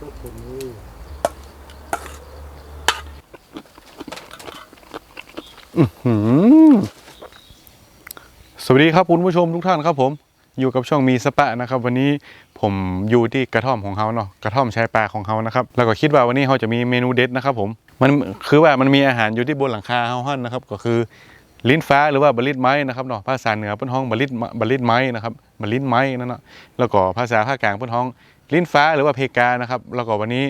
ก็คนนี้หืมสวัสดีครับคุณผู้ชมทุกท่านครับผม อยู่กับช่องมีสปะนะครับ วันนี้ผมอยู่ที่กระท่อมของเขาเนาะกระท่อมชายป่าของเขานะครับ แล้วก็คิดว่าวันนี้เขาจะมีเมนูเด็ดนะครับผมมันคือว่ามันมีอาหารอยู่ที่บนหลังคาเขาฮั่นนะครับ ก็คือลิ้นฟ้าหรือว่าบลิดไม้นะครับเนาะภาษาเหนือเป็นห้องบลิดบลิดไม้นะครับบลิดไม้นั่นเนาะแล้วก็ภาษาภาคกลางเป็นห้อง ลิ้นฟ้าหรือว่าเพกานะครับ แล้วก็วันนี้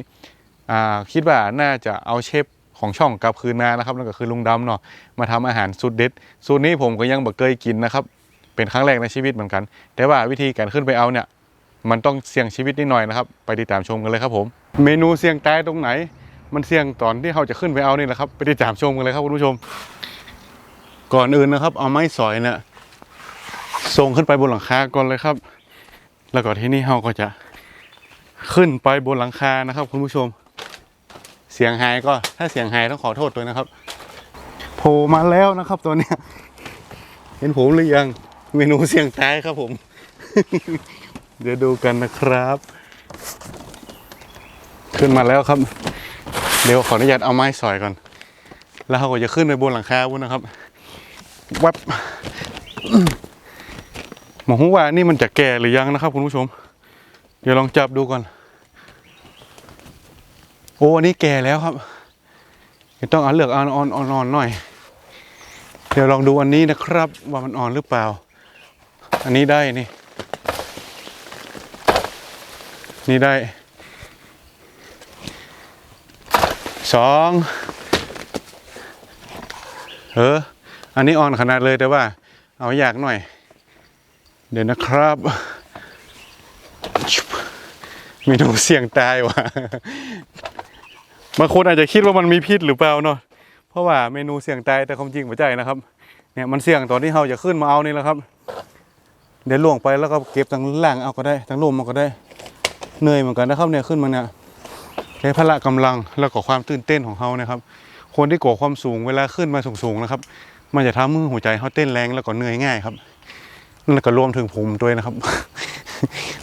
คิดว่าน่าจะเอาเชฟของช่องกลับคืนมานะครับนั่นก็คือลุงดำเนาะมาทำอาหารสูตรเด็ดสูตรนี้ผมก็ยังบ่เคยกินนะครับ เป็นครั้งแรกในชีวิตเหมือนกัน แต่ว่าวิธีการขึ้นไปเอาเนี่ย มันต้องเสี่ยงชีวิตนิดหน่อยนะครับ ไปติดตามชมกันเลยครับผม เมนูเสี่ยงตายตรงไหน มันเสี่ยงตอนที่เราจะขึ้นไปเอานี่แหละครับไปติดตามชมกันเลยครับคุณผู้ชม ก่อนอื่นนะครับ เอาไม้สอยเนี่ยส่งขึ้นไปบนหลังคาก่อนเลยครับ แล้วก็ที่นี่เราก็จะ ขึ้นไปบนหลังคานะครับ คุณผู้ชม เสียงหายก็ถ้าเสียงหายต้องขอโทษด้วยนะครับโผล่มาแล้วนะครับตัวเนี้ยเห็นผมหรือยังเมนูเสียงตายครับผม เดี๋ยวดูกันนะครับ ขึ้นมาแล้วครับ เดี๋ยวขออนุญาตเอาไม้สอยก่อน แล้วเขาก็จะขึ้นไปบนหลังคาวุ้นนะครับวับหมอหูว่านี่มันจะแก่หรือยังนะครับ คุณผู้ชม เดี๋ยวลองจับดูก่อน โอ้อันนี้แก่แล้วครับต้องเอาเลือกเอาอ่อนอ่อนๆหน่อย เดี๋ยวลองดูอันนี้นะครับ ว่ามันอ่อนหรือเปล่า อันนี้ได้นี่ นี่ได้สองเออ อันนี้อ่อนขนาดเลยแต่ว่า เอาอยากหน่อย เดี๋ยวนะครับชุบเมนูเสี่ยงตายว่ะ บางคนอาจจะคิดว่ามันมีพิษหรือเปล่าเนาะเพราะว่าเมนูเสี่ยงตายแต่ความจริงหัวใจนะครับ เนี่ยมันเสี่ยงตอนที่เราจะขึ้นมาเอานี่แหละครับ เดี๋ยวล่วงไปแล้วก็เก็บทางล่างเอาก็ได้ทางลมเอาก็ได้เหนื่อยเหมือนกันนะครับเนี่ยขึ้นมาเนี่ยใช้พละกำลังแล้วก็ความตื่นเต้นของเขานะครับ คนที่โกะความสูงเวลาขึ้นมาสูงๆนะครับ มันจะทำให้หัวใจเขาเต้นแรงแล้วก็เหนื่อยง่ายครับแล้วก็รวมถึงผมด้วยนะครับ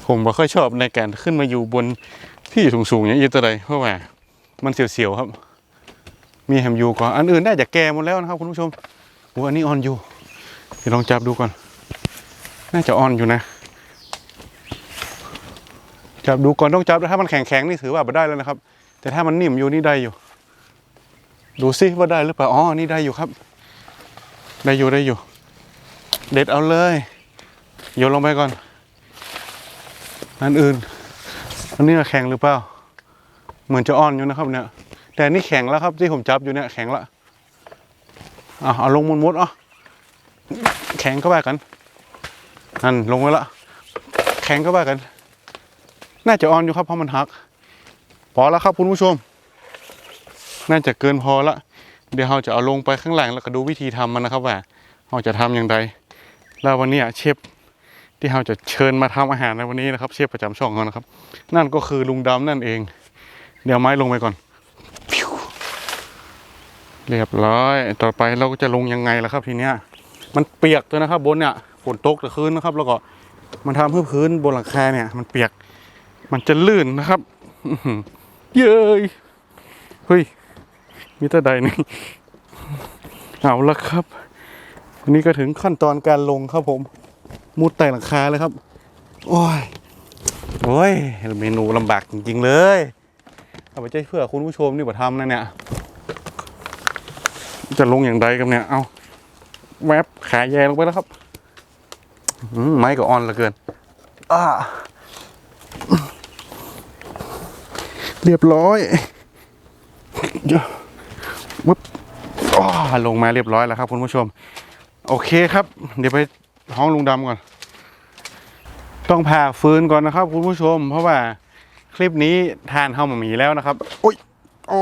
ผมไม่ค่อยชอบในการขึ้นมาอยู่บนที่สูงๆอย่างนี้ตัวใดเพราะว่า มันเสียวๆครับ มีแฮมยูก่อนอันอื่นได้จะแก่หมดแล้วนะครับคุณผู้ชมโอ้อันนี้ออนอยู่เดี๋ยวลองจับดูก่อน น่าจะออนอยู่นะ จับดูก่อนต้องจับถ้ามันแข็งๆนี่ถือว่าไม่ได้แล้วนะครับ แต่ถ้ามันนิ่มอยู่นี่ได้อยู่ ดูซิว่าได้หรือเปล่าอ๋อนี่ได้อยู่ครับ ได้อยู่ได้อยู่ เด็ดเอาเลยโยนลงไปก่อนอันอื่นอันนี้แข็งหรือเปล่า เหมือนจะอ่อนอยู่นะครับเนี่ย แต่นี่แข็งแล้วครับที่ผมจับอยู่เนี่ยแข็งละอะเอาลงมุนมุดอะแข็งก็ว่ากัน นั่นลงไว้ละ แข็งก็ว่ากัน น่าจะอ่อนอยู่ครับเพราะมันหัก พอแล้วครับคุณผู้ชม น่าจะเกินพอละ เดี๋ยวเราจะเอาลงไปข้างหลังแล้วก็ดูวิธีทำมันนะครับว่าเราจะทำอย่างไร แล้ววันนี้เชฟที่เราจะเชิญมาทำอาหารในวันนี้นะครับ เชฟประจำช่องเรานะครับ นั่นก็คือลุงดำนั่นเอง เดี๋ยวไม้ลงไปก่อน เรียบร้อย ต่อไปเราก็จะลงยังไงล่ะครับทีเนี้ย มันเปียกด้วยนะครับ บนเนี่ยฝนตกแต่คืนนะครับ แล้วก็มันทำให้พื้นบนหลังคาเนี่ย มันเปียก มันจะลื่นนะครับเย้ยเฮ้ยมีต่ใดนี่เอาละครับวันนี้ก็ถึงขั้นตอนการลงครับผม มุดไต่หลังคาเลยครับ โอ้ยโอ้ยเมนูลำบากจริง ๆ เลย เอาไปใจเพื่อคุณผู้ชมนี่บ่ทำนะเนี่ย จะลงอย่างไรกันเนี่ย เอาแวบขาแยงลงไปแล้วครับอืไม้ก็อ่อนเหลือเกินอ่าเรียบร้อยเดี๋ยววึบอลงมาเรียบร้อยแล้วครับคุณผู้ชม โอเคครับ เดี๋ยวไปห้องลุงดำก่อน ต้องผ่าฟืนก่อนนะครับคุณผู้ชม เพราะว่า คลิปนี้ทานเฮามามีแล้วนะครับอุ้ยโอ้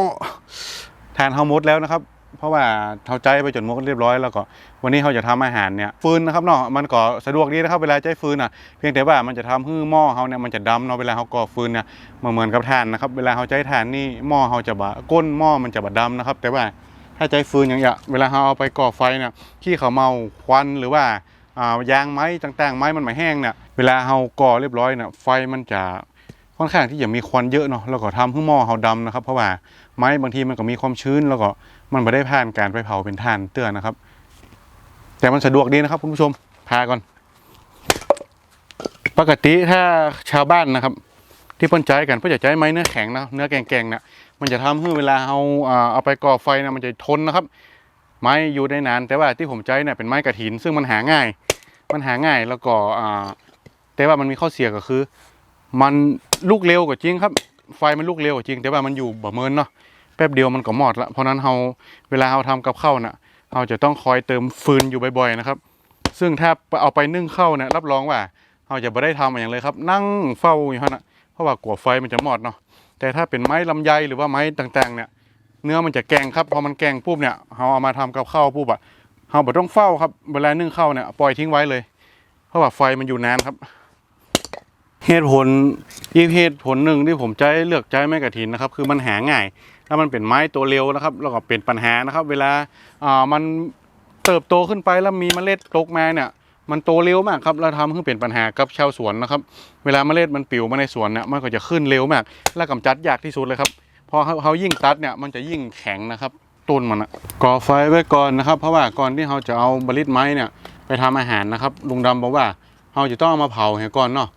ทานเฮาหมดแล้วนะครับ เพราะว่าเท่าใจไปจนหมดเรียบร้อยแล้วก็วันนี้เขาจะทำอาหารเนี่ยฟืนนะครับเนาะมันก็สะดวกดีนะครับเวลาใช้ฟืนอะเพียงแต่ว่ามันจะทำให้หม้อเขาเนี่ยมันจะดำเนาะเวลาเขาก่อฟืนเนี่ยมันเหมือนกับถ่านนะครับเวลาเขาใช้ถ่านนี่หม้อเขาจะบะก้นหม้อมันจะบะดำนะครับ แต่ว่าถ้าใช้ฟืนอย่างเงี้ยเวลาเขาเอาไปก่อไฟเนี่ยขี้เขาเมาควันหรือว่าอ่ายางไม้ต่างๆ ไม้มันไม่แห้งเนี่ยเวลาเขาก่อเรียบร้อยเนี่ยไฟมันจะ ค่อนข้างที่จะมีควันเยอะเนาะแล้วก็ทำให้หม้อเฮาดำนะครับ เพราะว่าไม้บางทีมันก็มีความชื้น แล้วก็มันไม่ได้ผ่านการไปเผาเป็นถ่านเตื้อนะครับ แต่มันสะดวกดีนะครับคุณผู้ชมพาก่อน ปกติถ้าชาวบ้านนะครับ ที่เพิ่นใจกันเพื่อจะใจไม้เนื้อแข็งนะเนื้อแกงๆเนี่ยมันจะทำให้เวลาเอาอ่าเอาไปก่อไฟนะมันจะทนนะครับ ไม้อยู่ได้นาน แต่ว่าที่ผมใจเนี่ยเป็นไม้กระถิน ซึ่งมันหาง่าย มันหาง่ายแล้วก็อ่าแต่ว่ามันมีข้อเสียก็คือ มันลุกเร็วกว่าจริงครับ ไฟมันลุกเร็วกว่าจริง แต่ว่ามันอยู่บ่เมินเนาะแป๊บเดียวมันก็หมดละเพราะนั้นเราเวลาเราทำกับข้าวน่ะเราจะต้องคอยเติมฟืนอยู่บ่อยๆนะครับ ซึ่งถ้าเอาไปนึ่งข้าวเนี่ยรับรองว่าเราจะไม่ได้ทำอย่างเลยครับ นั่งเฝ้าอยู่ฮะนะเพราะว่ากลัวไฟมันจะหมดเนาะแต่ถ้าเป็นไม้ลำไยหรือว่าไม้ต่างๆเนี่ยเนื้อมันจะแกงครับพอมันแกงปุ๊บเนี่ยเราเอามาทำกับข้าวปุ๊บอะเราไม่ต้องเฝ้าครับเวลานึ่งข้าวเนี่ยปล่อยทิ้งไว้เลย เพราะว่าไฟมันอยู่นานครับ เหตุผลอีกเหตุผลหนึ่งที่ผมใจเลือกใจไม้กระถินนะครับ คือมันหาง่ายแล้วมันเป็นไม้ตัวเร็วนะครับแล้วก็เป็นปัญหานะครับ เวลาอ่ามันเติบโตขึ้นไปแล้วมีเมล็ดตกมาเนี่ย มันโตเร็วมากครับแล้วทำให้เป็นปัญหากับชาวสวนนะครับ เวลาเมล็ดมันปลิวมาในสวนเนี่ยมันก็จะขึ้นเร็วมาก และกำจัดยากที่สุดเลยครับพอเขายิ่งตัดเนี่ยมันจะยิ่งแข็งนะครับต้นมันอะก่อไฟไว้ก่อนนะครับ เพราะว่าก่อนที่เราจะเอาบริษไม้เนี่ยไปทำอาหารนะครับลุงดำบอกว่าเราจะต้องเอามาเผาให้ก่อนเนาะ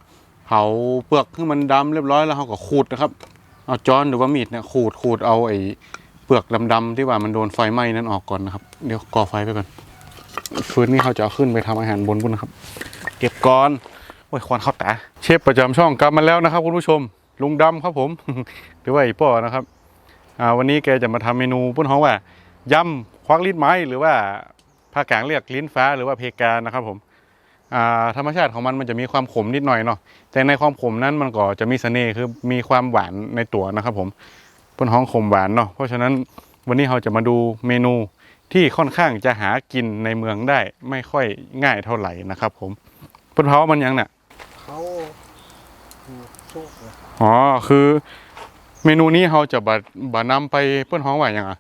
เผาเปลือกให้มันดำเรียบร้อยแล้วเราก็ขูดนะครับ เอาจอนหรือว่ามีดเนี่ยขูดขูดเอาไอ้เปลือกดำๆที่ว่ามันโดนไฟไหม้นั้นออกก่อนนะครับ เดี๋ยวก่อไฟไปก่อนฟืนนี่เขาจะเอาขึ้นไปทำอาหารบนบุนนะครับ เก็บก่อนโอ้ยควันเข้าตาเชฟประจำช่องกลับมาแล้วนะครับคุณผู้ชมลุงดำครับผมหรือว่าไอ้ป้อนะครับอ่าวันนี้แกจะมาทำเมนูพุ่นห้องว่ายำควักลิ้นไม้หรือว่าภาคกลางเรียกลิ้นฟ้าหรือว่าเพกานะครับผม ธรรมชาติของมันมันจะมีความขมนิดหน่อยเนาะแต่ในความขมนั้นมันก็จะมีเสน่ห์คือมีความหวานในตัวนะครับผมพุ่นห้องขมหวานเนาะเพราะฉะนั้นวันนี้เราจะมาดูเมนูที่ค่อนข้างจะหากินในเมืองได้ไม่ค่อยง่ายเท่าไหร่นะครับ ผมพุ่นเผามันยังเนี่ยเขาคือสุกเลยอ๋อคือเมนูนี้เราจะบะบะนำไปเปิ้นห้องว่าอย่างอะ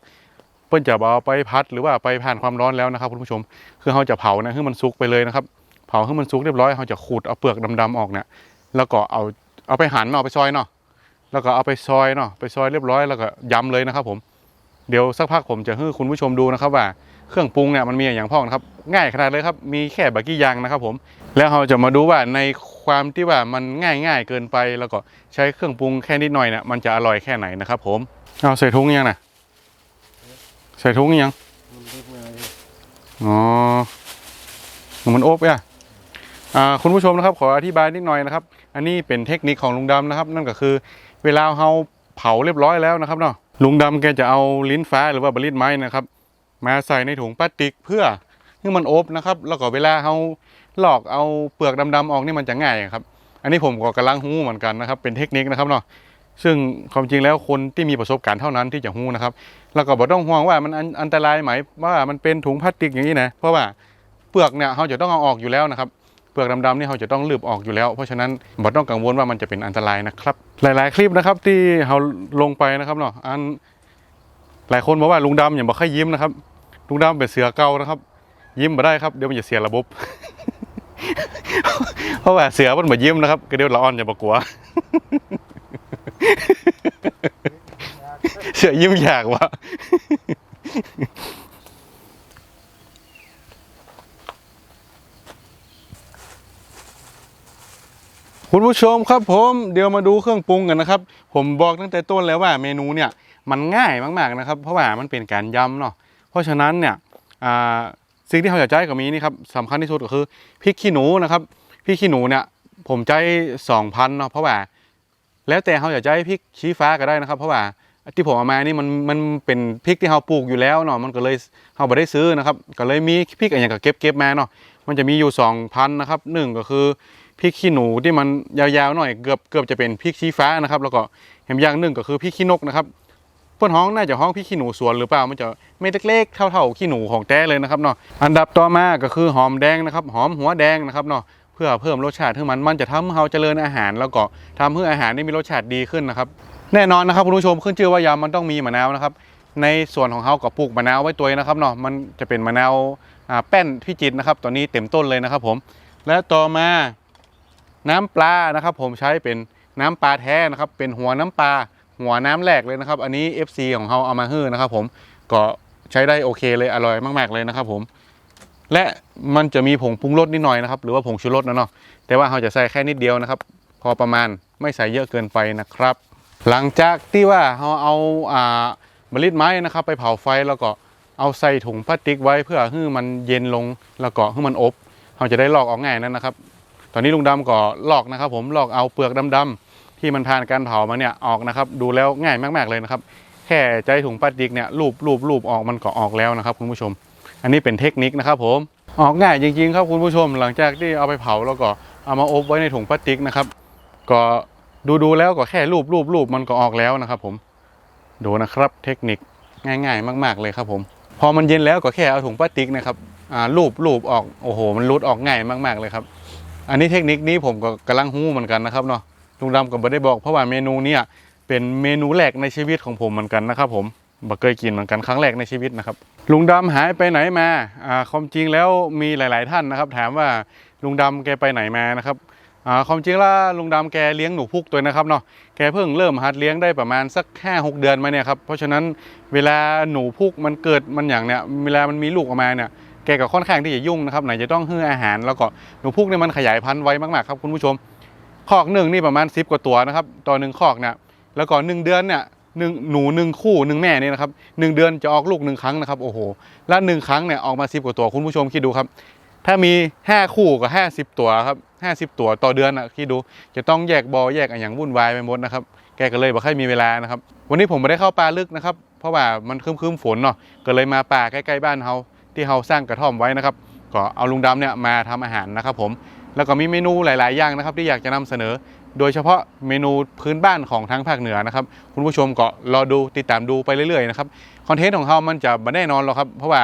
เปิ้นจะบเอาไปพัดหรือว่าไปผ่านความร้อนแล้วนะครับคุณผู้ชม คือเราจะเผานะให้มันสุกไปเลยนะครับ เผาให้มันสุกเรียบร้อยเราจะขูดเอาเปลือกดำๆออกเนี่ยแล้วก็เอาเอาไปหั่นเนาะไปซอยเนาะแล้วก็เอาไปซอยเนาะไปซอยเรียบร้อยแล้วก็ยำเลยนะครับ ผมเดี๋ยวสักพักผมจะให้คุณผู้ชมดูนะครับว่าเครื่องปรุงเนี่ยมันมีอย่างพ่องนะครับ ง่ายขนาดเลยครับ มีแค่บะกี้ยางนะครับผมแล้วเราจะมาดูว่าในความที่ว่ามันง่ายง่ายๆเกินไปแล้วก็ใช้เครื่องปรุงแค่นิดหน่อยเนี่ยมันจะอร่อยแค่ไหนนะครับ ผมเอาใส่ถุงยังนะใส่ถุงยังอ๋อมันโอบอะอ่า คุณผู้ชมนะครับขออธิบายนิดหน่อยนะครับ อันนี้เป็นเทคนิคของลุงดำนะครับ นั่นก็คือเวลาเราเผาเรียบร้อยแล้วนะครับเนาะลุงดำแกจะเอาลิ้นฟ้าหรือว่าบลิ้นไม้นะครับ มาใส่ในถุงพลาสติกเพื่อให้มันอบนะครับ แล้วก็เวลาเราหลอกเอาเปลือกดำๆออกนี่มันจะง่ายครับ อันนี้ผมก็กำลังหู้เหมือนกันนะครับ เป็นเทคนิคนะครับเนาะซึ่งความจริงแล้วคนที่มีประสบการณ์เท่านั้นที่จะหู้นะครับ แล้วก็บ่ต้องห่วงว่ามันอันตรายไหมว่ามันเป็นถุงพลาสติกอย่างนี้นะเพราะว่าเปลือกเนี่ยเราจะต้องเอาออกอยู่แล้วนะครับ ปลือกดำๆนี่เราจะต้องลืบออกอยู่แล้ว เพราะฉะนั้นบ่ต้องกังวลว่ามันจะเป็นอันตรายนะครับ หลาย ๆ คลิปนะครับที่เราลงไปนะครับเนาะอันหลายคนบอกว่าลุงดำอย่าบอกให้ยิ้มนะครับ ลุงดำเป็นเสือเก่านะครับ ยิ้มมาได้ครับเดี๋ยวมันจะเสียระบบ เพราะว่าเสือมันมายิ้มนะครับก็เดี๋ยวละอ่อนอย่าบอกกลัวเสือยิ้มอยากวะ คุณผู้ชมครับผมเดี๋ยวมาดูเครื่องปรุงกันนะครับ ผมบอกตั้งแต่ต้นแล้วว่าเมนูเนี่ยมันง่ายมากๆนะครับ เพราะว่ามันเป็นการยำเนาะเพราะฉะนั้นเนี่ยสิ่งที่เราจะใจก็มีนี่ครับสำคัญที่สุดก็คือพริกขี้หนูนะครับพริกขี้หนูเนี่ยผมใจสองพันเนาะเพราะว่าแล้วแต่เขาอยากจะให้พริกชี้ฟ้าก็ได้นะครับ เพราะว่าที่ผมเอามานี่มันมันเป็นพริกที่เราปลูกอยู่แล้วเนาะมันก็เลยเราไม่ได้ซื้อนะครับ ก็เลยมีพริกอะไรอย่างกับเก็บเก็บมาเนาะมันจะมีอยู่สองพันนะครับหนึ่งก็คือ พริกขี้หนูที่มันยาวๆหน่อยเกือบเกือบจะเป็นพริกชี้ฟ้านะครับ แล้วก็เห็นอย่างหนึ่งก็คือพริกขี้นกนะครับเพื่อนห้องน่าจะห้องพริกขี้หนูสวนหรือเปล่ามันจะไม่เล็กๆเท่าๆขี้หนูของแท้เลยนะครับเนาะอันดับต่อมาก็คือหอมแดงนะครับ หอมหัวแดงนะครับเนาะเพื่อเพิ่มรสชาติให้มันมันจะทำให้เราเจริญอาหาร แล้วก็ทำให้อาหารได้มีรสชาติดีขึ้นนะครับ แน่นอนนะครับคุณผู้ชมขึ้นชื่อว่ายำมันต้องมีมะนาวนะครับในส่วนของเขาก็ปลูกมะนาวไว้ตัวนะครับเนาะมันจะเป็นมะนาวอ่าแป้นพิจิตรนะครับตอนนี้เต็มต้นเลยนะครับผมและต่อมา น้ำปลานะครับ ผมใช้เป็นน้ำปลาแท้นะครับ เป็นหัวน้ำปลาหัวน้ำแหลกเลยนะครับ อันนี้ FC ของเขาเอามาฮื้อนะครับ ผมก็ใช้ได้โอเคเลยอร่อยมาก ๆเลยนะครับผมและมันจะมีผงปรุงรสนิดหน่อยนะครับ หรือว่าผงชูรสนะเนาะแต่ว่าเราจะใส่แค่นิดเดียวนะครับ พอประมาณไม่ใส่เยอะเกินไปนะครับ หลังจากที่ว่าเราเอาอ่าเมล็ดไม้นะครับ ไปเผาไฟแล้วก็เอาใส่ถุงพลาสติกไว้เพื่อให้มันเย็นลงแล้วก็ให้มันอบเราจะได้ลอกออกง่ายนั่นนะครับ อนนี้ลุงดำก็ลอกนะครับ ผมลอกเอาเปลือกดำๆที่มันผ่านการเผามาเนี่ยออกนะครับ ดูแล้วง่ายมากๆเลยนะครับ แค่ใจถุงพลาสติกเนี่ยรูปรูปรูปออกมันก็ออกแล้วนะครับ คุณผู้ชม อันนี้เป็นเทคนิคนะครับผมออกง่ายจริงๆครับคุณผู้ชม หลังจากที่เอาไปเผาแล้วก็เอามาอบไว้ในถุงพลาสติกนะครับ ก็ดูดูๆแล้วก็แค่รูปรูปรูปมันก็ออกแล้วนะครับ ผมดูนะครับเทคนิคง่ายๆ มาก ๆเลยครับผมพอมันเย็นแล้วก็แค่เอาถุงพลาสติกนะครับรูปรูปออกโอ้โห มันรุดออกง่ายมาก ๆเลยครับ อันนี้เทคนิคนี้ผมก็กำลังหู้เหมือนกันนะครับเนาะลุงดำก็บ่ได้บอกเพราะว่าเมนูเนี้ยเป็นเมนูแรกในชีวิตของผมเหมือนกันนะครับ ผมบ่เคยกินเหมือนกันครั้งแรกในชีวิตนะครับ ลุงดำหายไปไหนมาอ่าความจริงแล้วมีหลาย ๆ ท่านนะครับ ถามว่าลุงดำแกไปไหนมานะครับอ่าความจริงแล้วลุงดำแกเลี้ยงหนูพุกตัวนะครับเนาะแกเพิ่งเริ่มหัดเลี้ยงได้ประมาณสักแค่หกเดือนมาเนี่ยครับเพราะฉะนั้นเวลาหนูพุกมันเกิดมันอย่างเนี้ยเวลามันมีลูกออกมาเนี่ย แกก็ค่อนข้างที่จะยุ่งนะครับไหนจะต้องให้ออาหารแล้วก็หนูพุกเนี่ยมันขยายพันธุ์ไวมากๆครับคุณผู้ชมคอกหนึ่งนี่ประมาณ10กว่าตัวนะครับต่อหนึ่งคอกเนี่ยแล้วก็หนึ่งเดือนเนี่ยหนึ่งหนูหนึ่งคู่หนึ่งแม่เนี่ยนะครับหนึ่งเดือนจะออกลูกหนึ่งครั้งนะครับโอ้โหและหนึ่งครั้งเนี่ยออกมาสิบกว่าตัวคุณผู้ชมคิดดูครับ ถ้ามี 5 คู่กับ 50 ตัวครับ50 ตัวต่อเดือนอะคิดดูจะต้องแยกบอแยกอย่างวุ่นวายไปหมดนะครับแกก็เลยบอกให้มีเวลานะครับ วันนี้ผมไม่ได้เข้าป่าลึกนะครับ เพราะว่ามันคืมๆฝนเนาะก็เลยมาป่าใกล้ๆบ้านเฮา ที่เฮาสร้างกระท่อมไว้นะครับก็เอาลุงดำเนี่ยมาทำอาหารนะครับผมแล้วก็มีเมนูหลาย ๆ อย่างนะครับ ที่อยากจะนำเสนอ โดยเฉพาะเมนูพื้นบ้านของทางภาคเหนือนะครับ คุณผู้ชมก็รอดูติดตามดูไปเรื่อย ๆ นะครับคอนเทนต์ของเขามันจะไม่แน่นอนหรอกครับเพราะว่า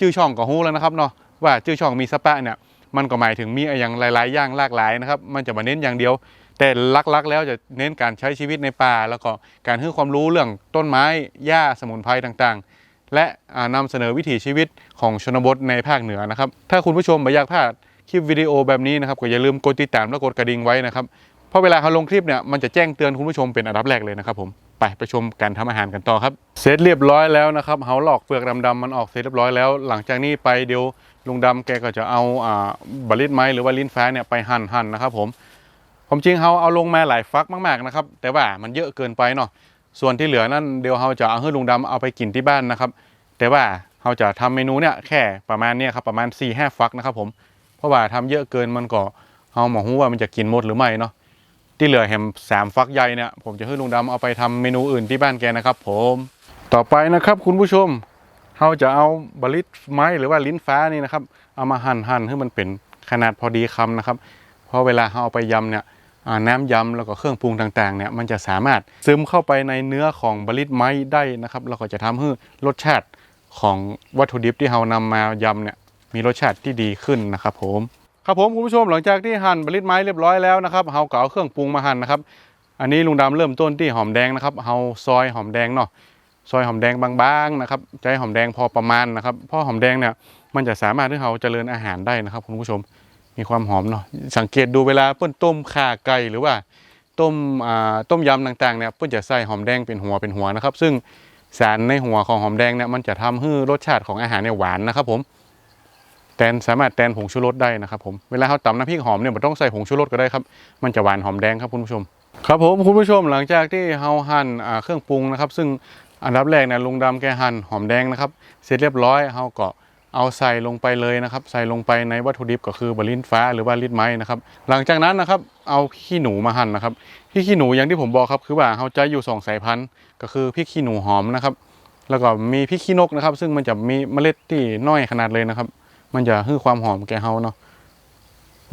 ชื่อช่องก็ฮู้แล้วนะครับเนาะว่าชื่อช่องมีสปะเนี่ยมันก็หมายถึงมีอย่างหลาย ๆ อย่างหลากหลายนะครับมันจะมาเน้นอย่างเดียว แต่ลัก ๆ แล้วจะเน้นการใช้ชีวิตในป่า แล้วก็การให้ความรู้เรื่องต้นไม้หญ้าสมุนไพรต่าง ๆ และอ่านำเสนอวิถีชีวิตของชนบทในภาคเหนือนะครับ ถ้าคุณผู้ชมไม่อยากพลาดคลิปวิดีโอแบบนี้นะครับก็อย่าลืมกดติดตามและกดกระดิ่งไว้นะครับเพราะเวลาเขาลงคลิปเนี่ยมันจะแจ้งเตือนคุณผู้ชมเป็นอันดับแรกเลยนะครับผมไปไปชมการทำอาหารกันต่อครับเสร็จเรียบร้อยแล้วนะครับเฮาหลอกเปลือกดำๆมันออกเสร็จเรียบร้อยแล้ว หลังจากนี้ไปเดี๋ยวลุงดำแกก็จะเอาอ่าบลิตไม้หรือว่าลิ้นฟ้าเนี่ยไปหั่นหั่นนะครับผมผมจริงเฮาเอาลงมาหลายฟักมากๆนะครับแต่ว่ามันเยอะเกินไปเนาะ ส่วนที่เหลือนั่นเดี๋ยวเฮาจะเอาให้ลุงดำเอาไปกินที่บ้านนะครับ แต่ว่าเฮาจะทำเมนูเนี่ยแค่ประมาณเนี้ยครับประมาณ4ี่ห้าฟักนะครับผมเพราะว่าทำเยอะเกินมันก็เฮาหมอหูว่ามันจะกินหมดหรือไม่เนาะที่เหลือแฮมสามฟักใหญ่เนี่ยผมจะให้ลุงดำเอาไปทำเมนูอื่นที่บ้านแกนะครับ ผมต่อไปนะครับ คุณผู้ชมเราจะเอาบลิตไม้หรือว่าลิ้นฟ้านี่นะครับ เอามาหั่นหั่นให้มันเป็นขนาดพอดีคำนะครับ เพราะเวลาเราเอาไปยำเนี่ย น้ำยำแล้วก็เครื่องปรุงต่างๆเนี่ยมันจะสามารถซึมเข้าไปในเนื้อของบลิตไม้ได้นะครับแล้วก็จะทำให้รสชาติของวัตถุดิบที่เรานำมายำเนี่ยมีรสชาติที่ดีขึ้นนะครับผมครับผมคุณผู้ชมหลังจากที่หั่นบลิตไม้เรียบร้อยแล้วนะครับเฮาก็เอาเครื่องปรุงมาหั่นนะครับ อันนี้ลุงดำเริ่มต้นที่หอมแดงนะครับเฮาซอยหอมแดงเนาะซอยหอมแดงบางๆนะครับใจหอมแดงพอประมาณนะครับเพราะหอมแดงเนี่ยมันจะสามารถที่เราเจริญอาหารได้นะครับคุณผู้ชม มีความหอมเนาะสังเกตดูเวลาเปิ้นต้มข่าไก่หรือว่า ต้มอ่าต้มยำต่างๆเนี่ยเปิ้นจะใส่หอมแดงเป็นหัวเป็นหัวนะครับ ซึ่งสารในหัวของหอมแดงเนี่ยมันจะทำให้รสชาติของอาหารเนี่ยหวานนะครับผมแตนสามารถแตนผงชูรสได้นะครับผมเวลาเขาตำน้ำพริกหอมเนี่ยมันต้องใส่ผงชูรสก็ได้ครับมันจะหวานหอมแดงครับคุณผู้ชม ครับผมคุณผู้ชมหลังจากที่เฮาหั่นอ่าเครื่องปรุงนะครับ ซึ่งอันดับแรกเนี่ยลุงดำแกหั่นหอมแดงนะครับ เสร็จเรียบร้อยเฮาก็ เอาใส่ลงไปเลยนะครับ ใส่ลงไปในวัตถุดิบก็คือบะลิ้นฟ้าหรือว่าลิ้นไม้นะครับ หลังจากนั้นนะครับเอาขี้หนูมาหั่นนะครับพริกขี้หนูอย่างที่ผมบอกครับคือว่าเฮาจะอยู่สองสายพันธุ์ ก็คือพริกขี้หนูหอมนะครับ แล้วก็มีพริกขี้นกนะครับ ซึ่งมันจะมีเมล็ดที่น้อยขนาดเลยนะครับ มันจะให้ความหอมแก่เฮาเนาะ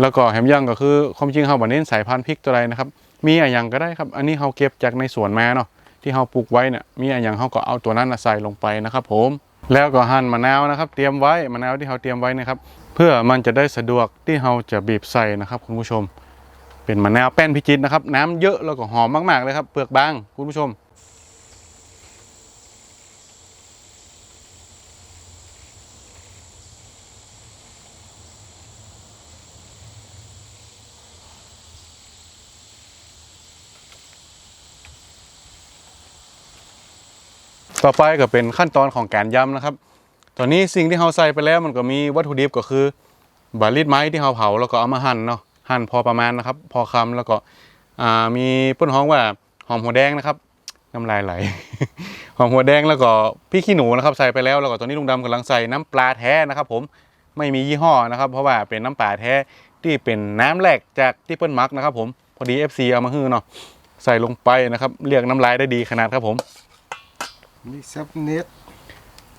แล้วก็แฮมย่างก็คือความจริงเฮาบ่เน้นสายพันธุ์พริกตัวใดนะครับ มีอะไรอย่างก็ได้ครับ อันนี้เฮาเก็บจากในสวนมาเนาะที่เฮาปลูกไว้เนี่ยมีอะไรอย่างเฮาก็เอาตัวนั้นใส่ลงไปนะครับ ผม แล้วก็หั่นมะนาวนะครับ เตรียมไว้มะนาวที่เราเตรียมไว้นะครับ เพื่อมันจะได้สะดวกที่เราจะบีบใส่นะครับ คุณผู้ชม เป็นมะนาวแป้นพิจิตนะครับ น้ำเยอะแล้วก็หอมมากๆเลยครับ เปลือกบางคุณผู้ชม ต่อไปก็เป็นขั้นตอนของการยำนะครับ ตอนนี้สิ่งที่เราใส่ไปแล้วมันก็มีวัตถุดิบก็คือบาลิดไม้ที่เราเผาแล้วก็เอามาหั่นเนาะหั่นพอประมาณนะครับ พอคำแล้วก็มีเป้นห้องว่าหอมหัวแดงนะครับน้ำลายไหลหอมหัวแดงแล้วก็พริกขี้หนูนะครับใส่ไปแล้วแล้วก็ตอนนี้ลุงดำกำลังใส่น้ำปลาแท้นะครับผมไม่มียี่ห้อนะครับ เพราะว่าเป็นน้ำปลาแท้ที่เป็นน้ำแหลกจากที่เปิ้ลมักนะครับผมพอดี FC เอามาฮื้อเนาะใส่ลงไปนะครับเรียกน้ำลายได้ดีขนาดครับผม นี่ซับเน็ต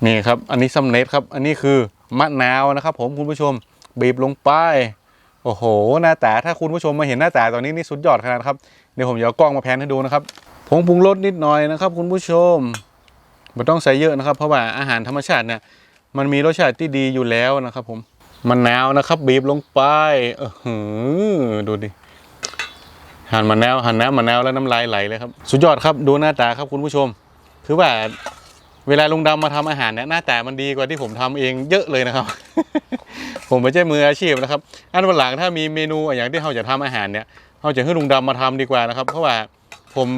นี่ครับ อันนี้ซัมเนตครับ อันนี้คือมะนาวนะครับ ผมคุณผู้ชมบีบลงไป โอ้โห หน้าตาถ้าคุณผู้ชมมาเห็นหน้าตาตอนนี้นี่สุดยอดขนาดครับ เดี๋ยวผมจะเอากล้องมาแพนให้ดูนะครับ ผงปรุงรสนิดหน่อยนะครับ คุณผู้ชมไม่ต้องใส่เยอะนะครับ เพราะว่าอาหารธรรมชาติเนี่ย มันมีรสชาติที่ดีอยู่แล้วนะครับ ผม มะนาวนะครับบีบลงไป เออหือดูดิ หั่นมะนาวหั่นน้ำมะนาวแล้วน้ำลายไหลเลยครับ สุดยอดครับ ดูหน้าตาครับคุณผู้ชม คือว่าเวลาลุงดำมาทำอาหารเนี่ยหน้าตามันดีกว่าที่ผมทำเองเยอะเลยนะครับ ผมไม่ใช่มืออาชีพนะครับ อันวันหลังถ้ามีเมนูอย่างที่เราจะทำอาหารเนี่ยเราจะให้ลุงดำมาทำดีกว่านะครับ เพราะว่าผม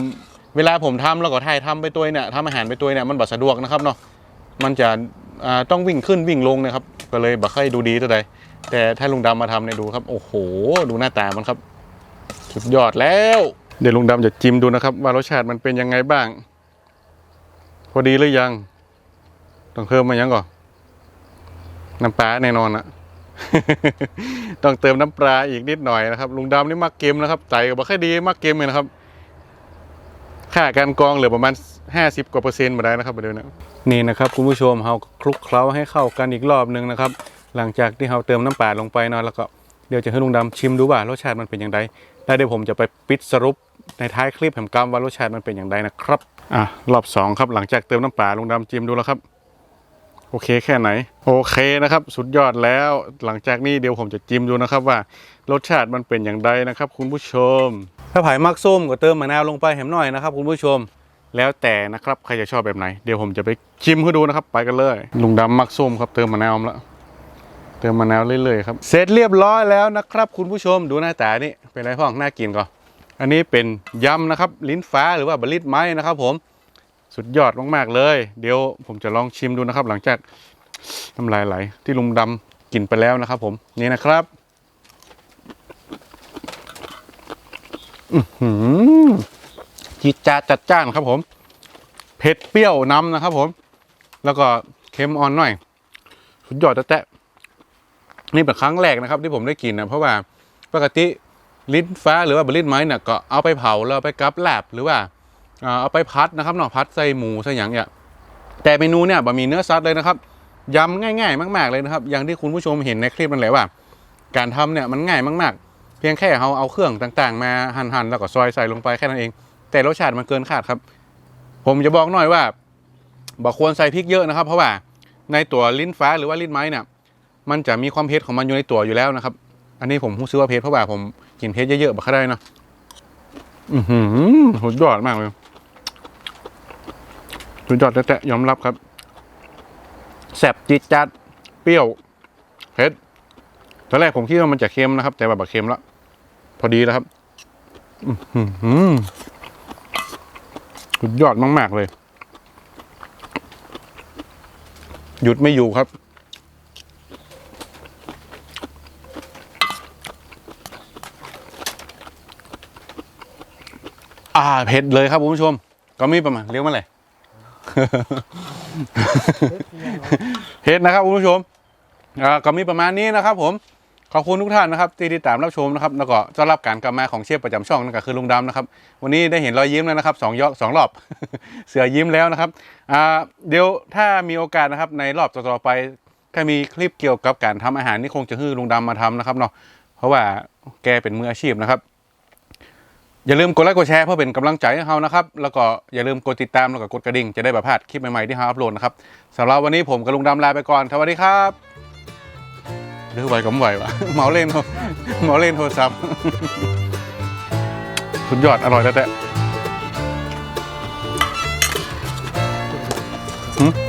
เวลาผมทำแล้วก็ถ่ายทำไปตัวเนี่ยทำอาหารไปตัวเนี่ยมันบัดสะดวกนะครับเนาะมันจะต้องวิ่งขึ้นวิ่งลงนะครับ ก็เลยบักค่อยดูดีเท่าใดแต่ถ้าลุงดำมาทำเนี่ยดูครับ โอ้โห ดูหน้าตามันครับสุดยอดแล้ว เดี๋ยวลุงดำจะจิ้มดูนะครับ ว่ารสชาติมันเป็นยังไงบ้าง พอดีหรือยัง ต้องเพิ่มมายังก่อนน้ำปลาแน่นอนอะต้องเติมน้ำปลาอีกนิดหน่อยนะครับ ลุงดำนี่มักเกมนะครับใจกับบัค่ดีมักเกมเลยนะครับ ค่าการกรองเหลือประมาณ 50 กว่าเปอร์เซ็นต์มาได้นะครับเดี๋ยวนะนี่นะครับคุณผู้ชมเราคลุกเคล้าให้เข้ากันอีกรอบหนึ่งนะครับ หลังจากที่เราเติมน้ำปลาลงไปเนาะแล้วก็เดี๋ยวจะให้ลุงดำชิมดูว่ารสชาติมันเป็นอย่างไรแล้วเดี๋ยวผมจะไปปิดสรุปในท้ายคลิปแห่งกรรมว่ารสชาติมันเป็นอย่างไรนะครับ อะ รอบสองครับหลังจากเติมน้ำปลาลุงดำจิ้มดูแล้วครับ โอเคแค่ไหน โอเคนะครับ สุดยอดแล้วหลังจากนี้เดี๋ยวผมจะจิ้มดูนะครับว่ารสชาติมันเป็นอย่างไรนะครับ คุณผู้ชม ถ้าผายมักส้มก็เติมมะนาวลงไปแหมหน่อยนะครับ คุณผู้ชมแล้วแต่นะครับใครจะชอบแบบไหนเดี๋ยวผมจะไปชิมให้ดูนะครับ ไปกันเลย ลุงดำมักส้มครับ เติมมะนาวแล้วเติมมะนาวเรื่อยๆครับเสร็จเรียบร้อยแล้วนะครับ คุณผู้ชมดูหน้าตานี่เป็นไรพ่องน่ากินก่อน อันนี้เป็นยำนะครับ ลิ้นฟ้าหรือว่าบลิตไม้นะครับ ผมสุดยอดมากๆเลย เดี๋ยวผมจะลองชิมดูนะครับ หลังจากน้ำลายไหลที่ลุงดำกินไปแล้วนะครับ ผมนี่นะครับอือหือจีดจาดจัดจ้านครับ ผม เผ็ดเปรี้ยวน้ำนะครับ ผม แล้วก็เค็มอ่อนหน่อย สุดยอดแตะนี่เป็นครั้งแรกนะครับ ที่ผมได้กินนะเพราะว่าปกติ ลิ้นฟ้าหรือว่าบลิ้นไม้เนี่ยก็เอาไปเผาแล้วไปกับแลบหรือว่าเอาไปพัดนะครับเนาะพัดใส่หมูใส่หยังเนี่ยแต่เมนูเนี่ยบะหมี่เนื้อซัดเลยนะครับยำง่าย ๆ มากๆเลยนะครับ อย่างที่คุณผู้ชมเห็นในคลิปนั่นแหละว่า การทำเนี่ยมันง่ายมากๆ เพียงแค่เราเอาเครื่องต่างๆ มาหั่นๆแล้วก็ซอยใส่ลงไปแค่นั้นเอง แต่รสชาติมันเกินคาดครับ ผมจะบอกหน่อยว่าบอกควรใส่พริกเยอะนะครับ เพราะว่าในตัวลิ้นฟ้าหรือว่าลิ้นไม้เนี่ยมันจะมีความเผ็ดของมันอยู่ในตัวอยู่แล้วนะครับ อันนี้ผมรู้สึกว่าเผ็ดเพราะว่าผม กินเผ็ดเยอะๆบักก็ได้เนะอือหือสุดยอดมากเลยสุดยอดแท้ๆยอมรับครับแซ่บจิดจัดเปรี้ยวเผ็ดตอนแรกผมคิดว่ามันจะเค็มนะครับ แต่ว่าบักเค็มแล้วพอดีแล้วครับอือหือสุดยอดมาก ๆ เลย หยุดไม่อยู่ครับ อ่าเผ็ดเลยครับคุณผู้ชม ก็มีประมาณเรียกว่าอะไรเผ็ดนะครับคุณผู้ชมก็มีประมาณนี้นะครับ ผมขอบคุณทุกท่านนะครับที่ติดตามรับชมนะครับแล้วก็ต้อนรับการกลับมาของเชฟประจำช่องนั่นก็คือลุงดำนะครับ วันนี้ได้เห็นรอยยิ้มแล้วนะครับสองยอสองรอบ เสือยิ้มแล้วนะครับเดี๋ยวถ้ามีโอกาสนะครับในรอบต่อๆไปถ้ามีคลิปเกี่ยวกับการทำอาหารนี่คงจะฮื้อลุงดำมาทำนะครับเนาะเพราะว่าแกเป็นมืออาชีพนะครับ อย่าลืมกดไลค์กดแชร์เพื่อเป็นกำลังใจให้เขานะครับ แล้วก็อย่าลืมกดติดตามแล้วก็กดกระดิ่งจะได้แบบพลาดคลิปใหม่ๆที่เขาอัพโหลดนะครับสำหรับวันนี้ผมกับลุงดำลาไปก่อนสวัสดีครับหรือไหวก็ไม่ไหววะเมาเล่นโทรเมาเล่นโทรศัพท์สุดยอดอร่อยแล้วแต่หึ